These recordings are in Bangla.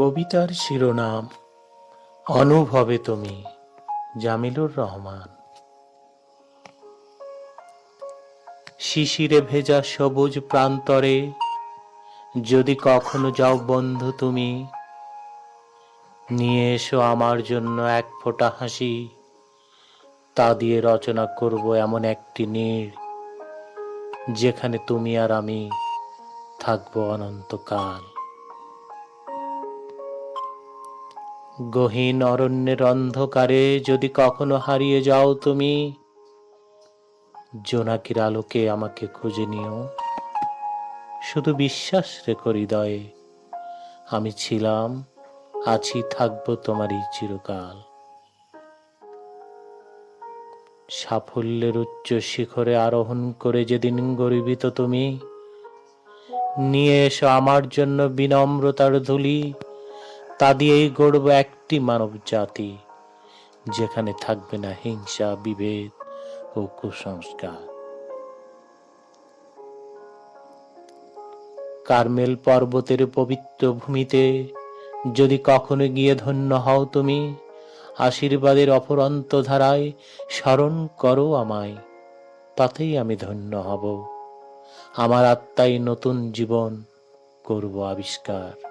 কবিতার শিরোনাম, অনুভবে তুমি জামিলুর রহমান। শিশিরে ভেজা সবুজ প্রান্তরে যদি কখনো যাও বন্ধু তুমি, নিয়ে এসো আমার জন্য এক ফোঁটা হাসি, তা দিয়ে রচনা করব এমন একটি নীড়, যেখানে তুমি আর আমি থাকব অনন্তকাল। গহীন অরণ্যের অন্ধকারে যদি কখনো হারিয়ে যাও তুমি, জোনাকির আলোকে আমাকে খুঁজে নিও। শুধু বিশ্বাস রেখো হৃদয়ে, আমি ছিলাম, আছি, থাকব তোমারই চিরকাল। সাফল্যের উচ্চ শিখরে আরোহণ করে যেদিন গর্বিত তুমি, নিয়ে এসো আমার জন্য বিনম্রতার ধুলি। তা দিয়েই গড়ব একটি মানব জাতি যেখানে থাকবে না হিংসা, বিভেদ ও কুসংস্কার। কার্মেল পর্বতের পবিত্র ভূমিতে যদি কখনো গিয়ে ধন্য হও তুমি, আশীর্বাদের অপরন্ত ধারায় স্মরণ করো আমায়, তাতেই আমি ধন্য হব। আমার আত্মাই নতুন জীবন করব আবিষ্কার।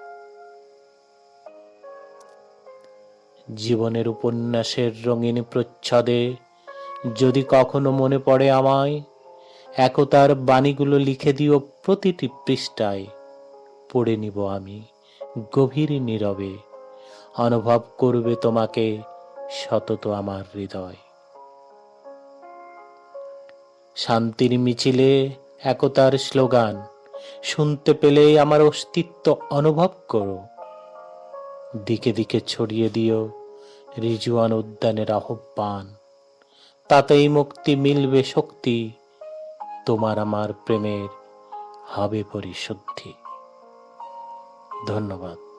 জীবনের উপন্যাসের রঙিন প্রচ্ছদে যদি কখনো মনে পড়ে আমায়, একতার বাণীগুলো লিখে দিও প্রতিটি পৃষ্ঠায়। পড়ে নিব আমি গভীর নীরবে, অনুভব করবে তোমাকে সতত আমার হৃদয়। শান্তির মিছিলে একতার স্লোগান, শুনতে পেলে আমার অস্তিত্ব অনুভব করো। দিকে দিকে ছড়িয়ে দিও রিজুয়ান উদ্যানের আহ্বান। তাতেই মুক্তি মিলবে শক্তি তোমার আমার প্রেমের হবে পরিশুদ্ধি। ধন্যবাদ।